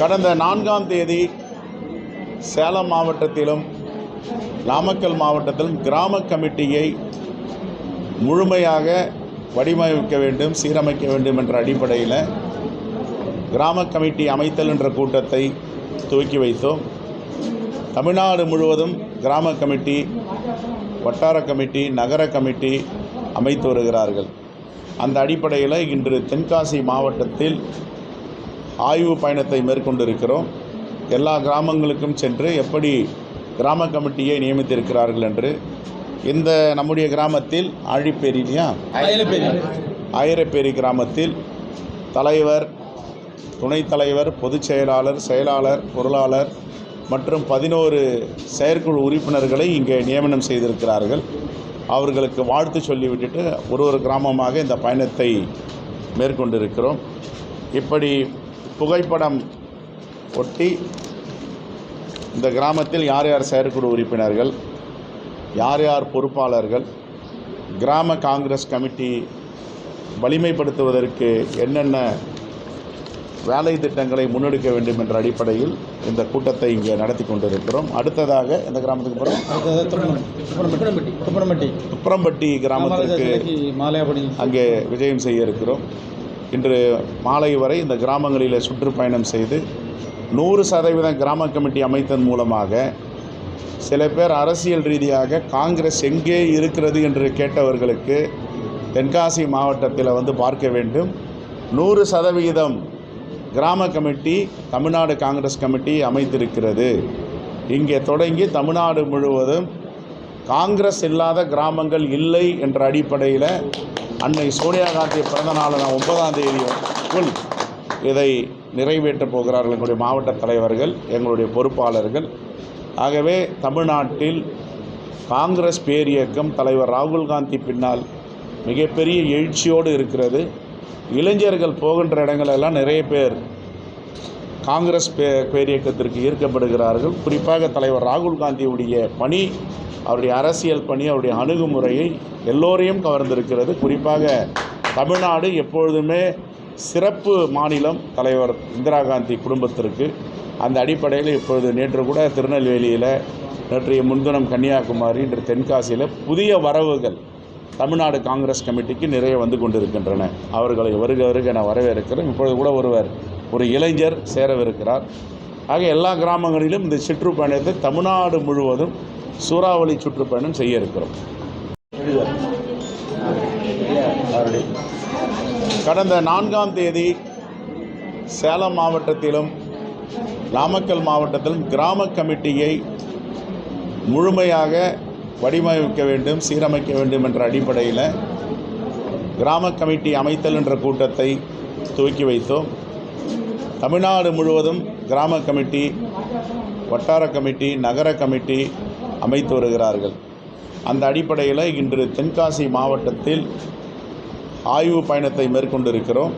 கடந்த நான்காம் தேதி சேலம் மாவட்டத்திலும் நாமக்கல் மாவட்டத்திலும் கிராம கமிட்டியை முழுமையாக வடிவமைக்க வேண்டும் சீரமைக்க வேண்டும் என்ற அடிப்படையில் கிராம கமிட்டி அமைத்தல் என்ற கூட்டத்தை துவக்கி வைத்தோம். தமிழ்நாடு முழுவதும் கிராம கமிட்டி வட்டார கமிட்டி நகர கமிட்டி அமைத்து வருகிறார்கள். அந்த அடிப்படையில் இன்று தென்காசி மாவட்டத்தில் ஆய்வு பயணத்தை மேற்கொண்டிருக்கிறோம். எல்லா கிராமங்களுக்கும் சென்று எப்படி கிராம கமிட்டியை நியமித்திருக்கிறார்கள் என்று. இந்த நம்முடைய கிராமத்தில் ஆழிப்பேரி இல்லையா? ஆயிரப்பேரி. கிராமத்தில் தலைவர் துணைத் தலைவர் பொதுச் செயலாளர் செயலாளர் பொருளாளர் மற்றும் பதினோரு செயற்குழு உறுப்பினர்களை இங்கே நியமனம் செய்திருக்கிறார்கள். அவர்களுக்கு வாழ்த்து சொல்லிவிட்டுட்டு ஒரு ஒரு கிராமமாக இந்த பயணத்தை மேற்கொண்டிருக்கிறோம். இப்படி புகைப்படம் ஒட்டி இந்த கிராமத்தில் யார் யார் செயற்குழு உறுப்பினர்கள் யார் யார் பொறுப்பாளர்கள் கிராம காங்கிரஸ் கமிட்டி வலிமைப்படுத்துவதற்கு என்னென்ன வேலை திட்டங்களை முன்னெடுக்க வேண்டும் என்ற அடிப்படையில் இந்த கூட்டத்தை இங்கே நடத்தி கொண்டிருக்கிறோம். அடுத்ததாக இந்த கிராமத்துக்கு அடுத்தது துப்பரம்பட்டி. துப்பரம்பட்டி. கிராமத்திற்கு அங்கே விஜயம் செய்ய இருக்கிறோம். இன்று மாலை வரை இந்த கிராமங்களில் சுற்றுப்பயணம் செய்து நூறு சதவீதம் கிராம கமிட்டி அமைத்ததன் மூலமாக சில பேர் அரசியல் ரீதியாக காங்கிரஸ் எங்கே இருக்கிறது என்று கேட்டவர்களுக்கு தென்காசி மாவட்டத்தில் வந்து பார்க்க வேண்டும். நூறு சதவிகிதம் கிராம கமிட்டி தமிழ்நாடு காங்கிரஸ் கமிட்டி அமைத்திருக்கிறது. இங்கே தொடங்கி தமிழ்நாடு முழுவதும் காங்கிரஸ் இல்லாத கிராமங்கள் இல்லை என்ற அடிப்படையில் அன்னை சோனியா காந்தி பிறந்த நாள் நான் ஒன்பதாம் தேதிக்குள் இதை நிறைவேற்றப் போகிறார்கள் எங்களுடைய மாவட்ட தலைவர்கள் எங்களுடைய பொறுப்பாளர்கள். ஆகவே தமிழ்நாட்டில் காங்கிரஸ் பேரியக்கம் தலைவர் ராகுல் காந்தி பின்னால் மிகப்பெரிய எழுச்சியோடு இருக்கிறது. இளைஞர்கள் போகின்ற இடங்களெல்லாம் நிறைய பேர் காங்கிரஸ் பே பேரியக்கத்திற்கு ஈர்க்கப்படுகிறார்கள். குறிப்பாக தலைவர் ராகுல் காந்தியுடைய பணி அவருடைய அரசியல் பணி அவருடைய அணுகுமுறையை எல்லோரையும் கவர்ந்திருக்கிறது. குறிப்பாக தமிழ்நாடு எப்பொழுதுமே சிறப்பு மாநிலம் தலைவர் இந்திரா காந்தி குடும்பத்திற்கு. அந்த அடிப்படையில் இப்பொழுது நேற்று கூட திருநெல்வேலியில் நேற்றைய முன்தினம் கன்னியாகுமரி இன்று தென்காசியில் புதிய வரவுகள் தமிழ்நாடு காங்கிரஸ் கமிட்டிக்கு நிறைய வந்து கொண்டிருக்கின்றன. அவர்களை வருக வருக என வரவேற்கிறோம் இப்பொழுது கூட ஒருவர் ஒரு இளைஞர் சேரவிருக்கிறார். ஆக எல்லா கிராமங்களிலும் இந்த சுற்றுப்பயணத்தை தமிழ்நாடு முழுவதும் சூறாவளி சுற்றுப்பயணம் செய்ய இருக்கிறோம். கடந்த நான்காம் தேதி சேலம் மாவட்டத்திலும் நாமக்கல் மாவட்டத்திலும் கிராம கமிட்டியை முழுமையாக வடிவமைக்க வேண்டும் சீரமைக்க வேண்டும் என்ற அடிப்படையில் கிராம கமிட்டி அமைத்தல் என்ற கூட்டத்தை துவக்கி வைத்தோம். தமிழ்நாடு முழுவதும் கிராம கமிட்டி வட்டார கமிட்டி நகர கமிட்டி அமைத்து வருகிறார்கள். அந்த அடிப்படையில் இன்று தென்காசி மாவட்டத்தில் ஆய்வு பயணத்தை மேற்கொண்டிருக்கிறோம்.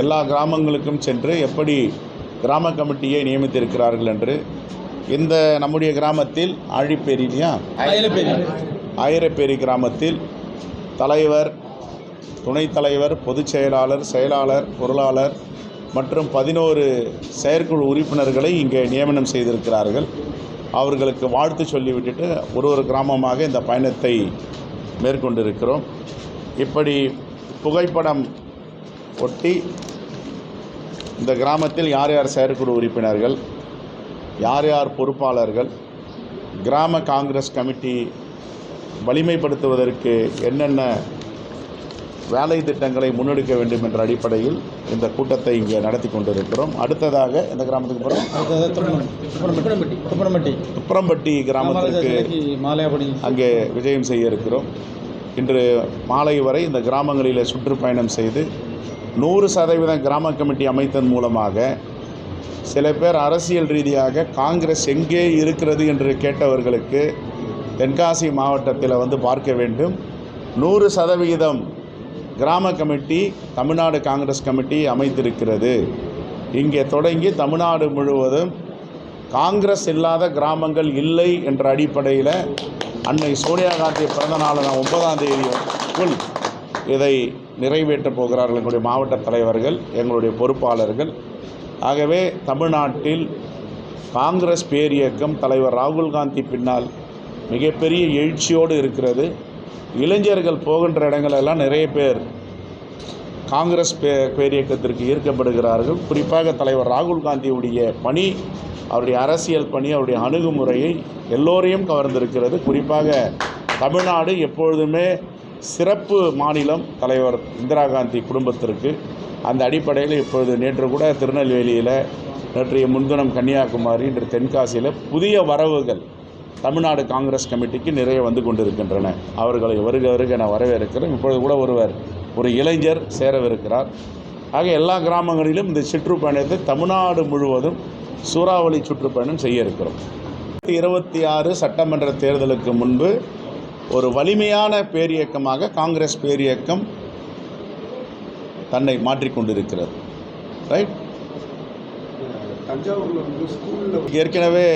எல்லா கிராமங்களுக்கும் சென்று எப்படி கிராம கமிட்டியை நியமித்திருக்கிறார்கள் என்று. இந்த நம்முடைய கிராமத்தில் ஆழிப்பேரி இல்லையா? ஆயிரப்பேரி கிராமத்தில் தலைவர் துணைத் தலைவர் பொதுச் செயலாளர் செயலாளர் பொருளாளர் மற்றும் பதினோரு செயற்குழு உறுப்பினர்களை இங்கே நியமனம் செய்திருக்கிறார்கள். அவர்களுக்கு வாழ்த்து சொல்லிவிட்டுட்டு ஒரு ஒரு கிராமமாக இந்த பயணத்தை மேற்கொண்டிருக்கிறோம். இப்படி புகைப்படம் ஒட்டி இந்த கிராமத்தில் யார் யார் செயற்குழு உறுப்பினர்கள் யார் யார் பொறுப்பாளர்கள் கிராம காங்கிரஸ் கமிட்டி வலிமைப்படுத்துவதற்கு என்னென்ன வேலை திட்டங்களை முன்னெடுக்க வேண்டும் என்ற அடிப்படையில் இந்த கூட்டத்தை இங்கே நடத்தி கொண்டிருக்கிறோம். அடுத்ததாக இந்த கிராமத்துக்கு போகிறோம் துப்பரம்பட்டி. துப்பரம்பட்டி கிராமத்திற்கு மாலையாபடி. அங்கே விஜயம் செய்ய இருக்கிறோம். இன்று மாலை வரை இந்த கிராமங்களில் சுற்றுப்பயணம் செய்து நூறு சதவீதம் கிராம கமிட்டி அமைத்ததன் மூலமாக சில பேர் அரசியல் ரீதியாக காங்கிரஸ் எங்கே இருக்கிறது என்று கேட்டவர்களுக்கு தென்காசி மாவட்டத்தில் வந்து பார்க்க வேண்டும். நூறு சதவிகிதம் கிராம கமிட்டி தமிழ்நாடு காங்கிரஸ் கமிட்டி அமைத்திருக்கிறது. இங்கே தொடங்கி தமிழ்நாடு முழுவதும் காங்கிரஸ் இல்லாத கிராமங்கள் இல்லை என்ற அடிப்படையில் அன்னை சோனியா காந்தி பிறந்த நாள் நான் ஒன்பதாம் தேதிக்குள் இதை நிறைவேற்றப் போகிறார்கள் எங்களுடைய மாவட்ட தலைவர்கள் எங்களுடைய பொறுப்பாளர்கள். ஆகவே தமிழ்நாட்டில் காங்கிரஸ் பேரியக்கம் தலைவர் ராகுல் காந்தி பின்னால் மிகப்பெரிய எழுச்சியோடு இருக்கிறது. இளைஞர்கள் போகின்ற இடங்களெல்லாம் நிறைய பேர் காங்கிரஸ் பே பேரியக்கத்திற்கு ஈர்க்கப்படுகிறார்கள். குறிப்பாக தலைவர் ராகுல் காந்தியுடைய பணி அவருடைய அரசியல் பணி அவருடைய அணுகுமுறையை எல்லோரையும் கவர்ந்திருக்கிறது. குறிப்பாக தமிழ்நாடு எப்பொழுதுமே சிறப்பு மாநிலம் தலைவர் இந்திரா காந்தி குடும்பத்திற்கு. அந்த அடிப்படையில் இப்பொழுது நேற்று கூட திருநெல்வேலியில் நேற்றைய முன்தினம் கன்னியாகுமரி இன்று தென்காசியில் புதிய வரவுகள் தமிழ்நாடு காங்கிரஸ் கமிட்டிக்கு நிறைய வந்து கொண்டிருக்கின்றன. அவர்களை வருக வருக என வரவேற்கிறேன். இப்பொழுது கூட ஒருவர் ஒரு இளைஞர் சேரவிருக்கிறார். ஆக எல்லா கிராமங்களிலும் இந்த சுற்றுப்பயணத்தை தமிழ்நாடு முழுவதும் சூறாவளி சுற்றுப்பயணம் செய்ய இருக்கிறோம். இருபத்தி ஆறு சட்டமன்ற தேர்தலுக்கு முன்பு ஒரு வலிமையான பேரியக்கமாக காங்கிரஸ் பேரியக்கம் தன்னை மாற்றிக்கொண்டிருக்கிறது ரைட் தஞ்சாவூரில் ஏற்கனவே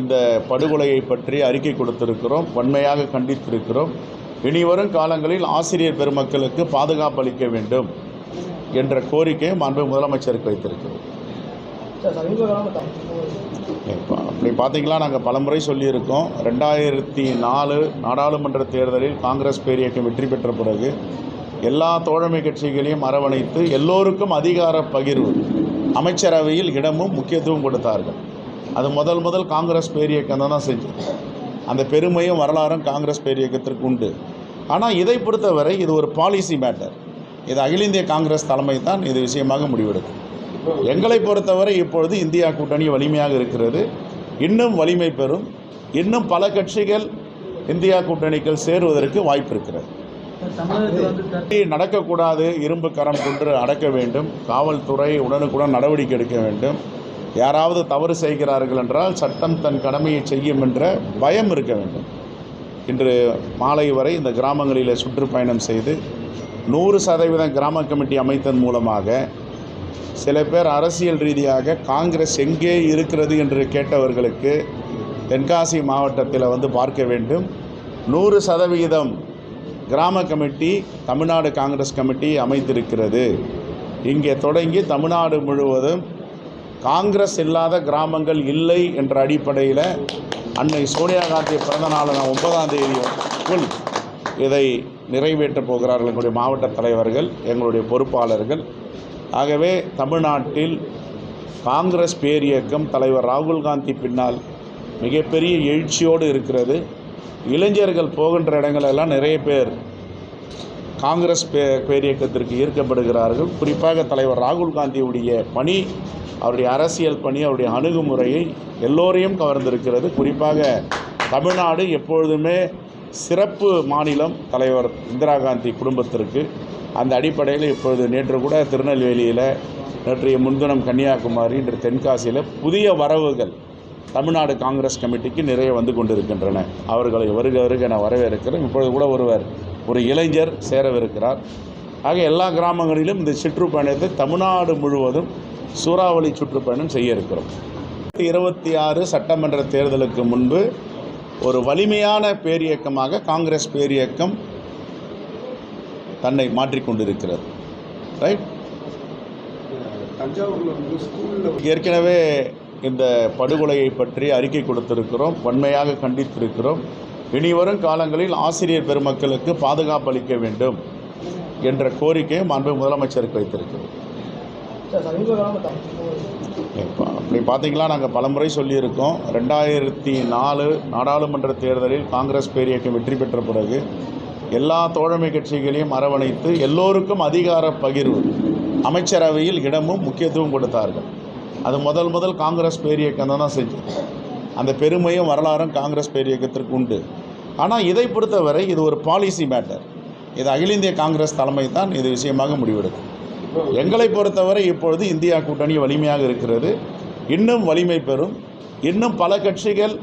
இந்த படுகொலையை பற்றி அறிக்கை கொடுத்திருக்கிறோம். வன்மையாக கண்டித்திருக்கிறோம். இனிவரும் காலங்களில் ஆசிரியர் பெருமக்களுக்கு பாதுகாப்பு அளிக்க வேண்டும் என்ற கோரிக்கையை மாண்பு முதலமைச்சருக்கு வைத்திருக்கிறோம். இப்போ அப்படி பார்த்தீங்களா நாங்கள் பலமுறை சொல்லியிருக்கோம். ரெண்டாயிரத்தி நாலு நாடாளுமன்ற தேர்தலில் காங்கிரஸ் பேரியக்கம் வெற்றி பெற்ற பிறகு எல்லா தோழமை கட்சிகளையும் அரவணைத்து எல்லோருக்கும் அதிகார பகிர்வு அமைச்சரவையில் இடமும் முக்கியத்துவம் கொடுத்தார்கள். அது முதல் முதல் காங்கிரஸ் பேரியக்கம் தான் செஞ்சது. அந்த பெருமையும் வரலாறும் காங்கிரஸ் பேரியக்கத்திற்கு உண்டு. ஆனால் இதை பொறுத்தவரை இது ஒரு பாலிசி மேட்டர் இது அகில இந்திய காங்கிரஸ் தலைமை தான் இது விஷயமாக முடிவெடுக்கும். எங்களை பொறுத்தவரை இப்பொழுது இந்தியா கூட்டணி வலிமையாக இருக்கிறது. இன்னும் வலிமை பெறும். இன்னும் பல கட்சிகள் இந்தியா கூட்டணிக்குள் சேருவதற்கு வாய்ப்பு இருக்கிறது. நடக்கக்கூடாது இரும்பு கரம் கொண்டு அடக்க வேண்டும். காவல்துறை உடனுக்குடன் நடவடிக்கை எடுக்க வேண்டும். யாராவது தவறு செய்கிறார்கள் என்றால் சட்டம் தன் கடமையை செய்யும் என்ற பயம் இருக்க வேண்டும். இன்று மாலை வரை இந்த கிராமங்களில் சுற்றுப்பயணம் செய்து நூறு சதவீதம் கிராம கமிட்டி அமைத்ததன் மூலமாக சில பேர் அரசியல் ரீதியாக காங்கிரஸ் எங்கே இருக்கிறது என்று கேட்டவர்களுக்கு தென்காசி மாவட்டத்தில் வந்து பார்க்க வேண்டும். நூறு சதவிகிதம் கிராம கமிட்டி தமிழ்நாடு காங்கிரஸ் கமிட்டி அமைத்திருக்கிறது. இங்கே தொடங்கி தமிழ்நாடு முழுவதும் காங்கிரஸ் இல்லாத கிராமங்கள் இல்லை என்ற அடிப்படையில் அன்னை சோனியா காந்தி பிறந்த நாளான ஒன்பதாம் தேதிக்குள் இதை நிறைவேற்றப் போகிறார்கள் எங்களுடைய மாவட்ட தலைவர்கள் எங்களுடைய பொறுப்பாளர்கள். ஆகவே தமிழ்நாட்டில் காங்கிரஸ் பேரியக்கம் தலைவர் ராகுல் காந்தி பின்னால் மிகப்பெரிய எழுச்சியோடு இருக்கிறது. இளைஞர்கள் போகின்ற இடங்களெல்லாம் நிறைய பேர் காங்கிரஸ் பே பேரியக்கத்திற்கு ஈர்க்கப்படுகிறார்கள். குறிப்பாக தலைவர் ராகுல் காந்தியுடைய பணி அவருடைய அரசியல் பணி அவருடைய அணுகுமுறையை எல்லோரையும் கவர்ந்திருக்கிறது. குறிப்பாக தமிழ்நாடு எப்பொழுதுமே சிறப்பு மாநிலம் தலைவர் இந்திரா காந்தி குடும்பத்திற்கு. அந்த அடிப்படையில் இப்பொழுது நேற்று கூட திருநெல்வேலியில் நேற்றைய முன்தினம் கன்னியாகுமரி இன்று தென்காசியில் புதிய வரவுகள் தமிழ்நாடு காங்கிரஸ் கமிட்டிக்கு நிறைய வந்து கொண்டிருக்கின்றன. அவர்களை வருக வருக என வரவேற்கிறேன். இப்பொழுது கூட ஒருவர் ஒரு இளைஞர் சேரவிருக்கிறார். ஆக எல்லா கிராமங்களிலும் இந்த சுற்றுப்பயணத்தை தமிழ்நாடு முழுவதும் சூறாவளி சுற்றுப்பயணம் செய்ய இருக்கிறோம் இருபத்தி ஆறு சட்டமன்ற தேர்தலுக்கு முன்பு ஒரு வலிமையான பேரியக்கமாக காங்கிரஸ் பேரியக்கம் தன்னை மாற்றிக்கொண்டிருக்கிறது ரைட் தஞ்சாவூரில் வந்து ஸ்கூலில் ஏற்கனவே இந்த படுகொலையை பற்றி அறிக்கை கொடுத்திருக்கிறோம். வன்மையாக கண்டித்திருக்கிறோம். இனிவரும் காலங்களில் ஆசிரியர் பெருமக்களுக்கு பாதுகாப்பு அளிக்க வேண்டும் என்ற கோரிக்கையை மாண்பு முதலமைச்சருக்கு வைத்திருக்கிறோம். அப்படி பார்த்தீங்களா நாங்கள் பலமுறை சொல்லியிருக்கோம். ரெண்டாயிரத்தி நாலு நாடாளுமன்ற தேர்தலில் காங்கிரஸ் பேரியக்கம் வெற்றி பெற்ற பிறகு எல்லா தோழமை கட்சிகளையும் அரவணைத்து எல்லோருக்கும் அதிகார பகிர்வு. அமைச்சரவையில் இடமும் முக்கியத்துவம் கொடுத்தார்கள். அது முதல் முதல் காங்கிரஸ் பேரியக்கம் தான் செஞ்சது. அந்த பெருமையும் வரலாறும் காங்கிரஸ் பேரியக்கத்திற்கு உண்டு. ஆனால் இதை பொறுத்தவரை இது ஒரு பாலிசி மேட்டர் இது அகில இந்திய காங்கிரஸ் தலைமை தான் இது விஷயமாக முடிவெடுக்கும். எங்களை பொறுத்தவரை இப்பொழுது இந்தியா கூட்டணி வலிமையாக இருக்கிறது. இன்னும் வலிமை பெறும். இன்னும் பல கட்சிகள்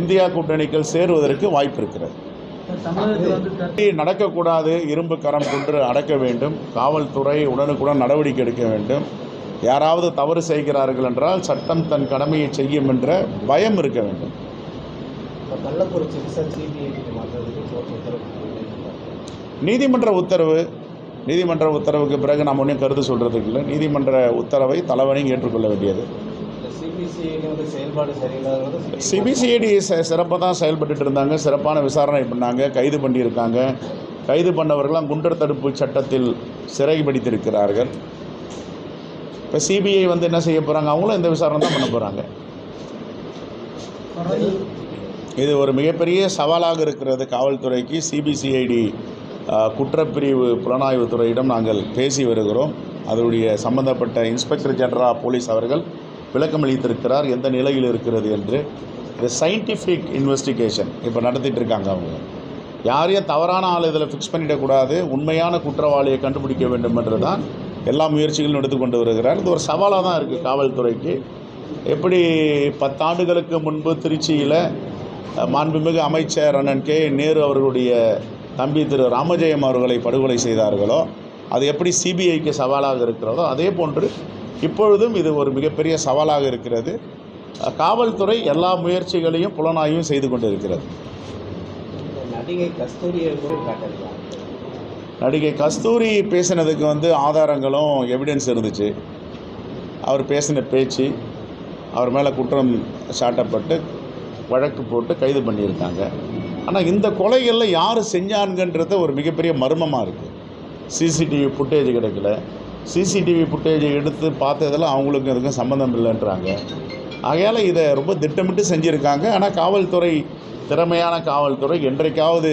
இந்தியா கூட்டணிக்குள் சேருவதற்கு வாய்ப்பு இருக்கிறது. நடக்கக்கூடாது. இரும்பு கரம் கொண்டு அடக்க வேண்டும். காவல்துறை உடனுக்குடன் நடவடிக்கை எடுக்க வேண்டும். யாராவது தவறு செய்கிறார்கள் என்றால் சட்டம் தன் கடமையை செய்யும் என்ற பயம் இருக்க வேண்டும். நீதிமன்ற உத்தரவு நீதிமன்ற உத்தரவுக்கு பிறகு நாம் ஒன்றும் கருத்து சொல்கிறதுக்கு இல்லை. நீதிமன்ற உத்தரவை தலைவனையும் ஏற்றுக்கொள்ள வேண்டியது. சிபிசிஐடி சிறப்பாக தான் செயல்பட்டு இருந்தாங்க. சிறப்பான விசாரணை பண்ணாங்க. கைது பண்ணியிருக்காங்க. கைது பண்ணவர்கள்லாம் குண்டர் தடுப்பு சட்டத்தில் சிறை பிடித்திருக்கிறார்கள். இப்போ சிபிஐ வந்து என்ன செய்ய போகிறாங்க அவங்களும் இந்த விசாரணை தான் பண்ண போகிறாங்க இது ஒரு மிகப்பெரிய சவாலாக இருக்கிறது காவல்துறைக்கு. சிபிசிஐடி குற்றப்பிரிவு புலனாய்வுத் துறையிடம் நாங்கள் பேசி வருகிறோம். அதனுடைய சம்பந்தப்பட்ட இன்ஸ்பெக்டர் ஜெனரல் போலீஸ் அவர்கள் விளக்கம் அளித்திருக்கிறார் எந்த நிலையில் இருக்கிறது என்று. இது சயின்டிஃபிக் இன்வெஸ்டிகேஷன் இப்போ நடத்திட்டு இருக்காங்க அவங்க. யாரையும் தவறான ஆள் இதில் ஃபிக்ஸ் பண்ணிடக்கூடாது உண்மையான குற்றவாளியை கண்டுபிடிக்க வேண்டும் என்று தான் எல்லா முயற்சிகளும் எடுத்துக்கொண்டு வருகிறார். இது ஒரு சவாலாக தான் இருக்குது காவல்துறைக்கு. எப்படி பத்தாண்டுகளுக்கு முன்பு திருச்சியில் மாண்புமிகு அமைச்சர் அண்ணன் கே. நேரு அவர்களுடைய தம்பி திரு ராமஜெயம் அவர்களை படுகொலை செய்தார்களோ அது எப்படி சிபிஐக்கு சவாலாக இருக்கிறதோ அதே போன்று இப்பொழுதும் இது ஒரு மிகப்பெரிய சவாலாக இருக்கிறது. காவல்துறை எல்லா முயற்சிகளையும் புலனாய்வும் செய்து கொண்டு இருக்கிறது நடிகை காட்டலாம் நடிகை கஸ்தூரி பேசினதுக்கு வந்து ஆதாரங்களும் எவிடன்ஸ் இருந்துச்சு. அவர் பேசின பேச்சு அவர் மேலே குற்றம் சாட்டப்பட்டு வழக்கு போட்டு கைது பண்ணியிருக்காங்க. ஆனால் இந்த கொலைகளில் யார் செஞ்சானுங்கன்றது ஒரு மிகப்பெரிய மர்மமாக இருக்குது சிசிடிவி ஃபுட்டேஜ் கிடைக்கல. சிசிடிவி ஃபுட்டேஜை எடுத்து பார்த்ததில் அவங்களுக்கும் இதுக்கும் சம்மந்தம் இல்லைன்றாங்க. ஆகையால் இதை ரொம்ப திட்டமிட்டு செஞ்சுருக்காங்க. ஆனால் காவல்துறை திறமையான காவல்துறை என்றைக்காவது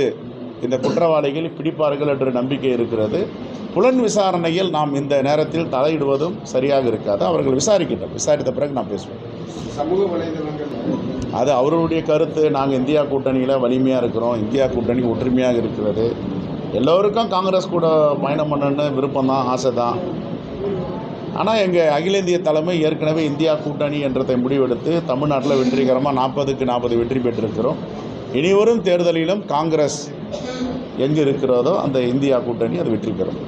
இந்த குற்றவாளிகளை பிடிப்பார்கள் என்ற நம்பிக்கை இருக்கிறது. புலன் விசாரணையில் நாம் இந்த நேரத்தில் தலையிடுவதும் சரியாக இருக்காது. அவர்கள் விசாரிக்கட்டும் விசாரித்த பிறகு நான் பேசுவேன். சமூக வலைதளங்கள் அது அவர்களுடைய கருத்து. நாங்கள் இந்தியா கூட்டணியில் வலிமையாக இருக்கிறோம். இந்தியா கூட்டணி ஒற்றுமையாக இருக்கிறது. எல்லோருக்கும் காங்கிரஸ் கூட பயணம் பண்ணணுன்னு விருப்பம் தான் ஆசை தான் ஆனால் எங்கள் அகில இந்திய தலைமை ஏற்கனவே இந்தியா கூட்டணி என்றதை முடிவெடுத்து தமிழ்நாட்டில் வெற்றிகரமாக நாற்பதுக்கு நாற்பது வெற்றி பெற்றிருக்கிறோம். இனிவரும் தேர்தலிலும் காங்கிரஸ் எங்கே இருக்கிறதோ அந்த இந்தியா கூட்டணி அது வெற்றி பெறும்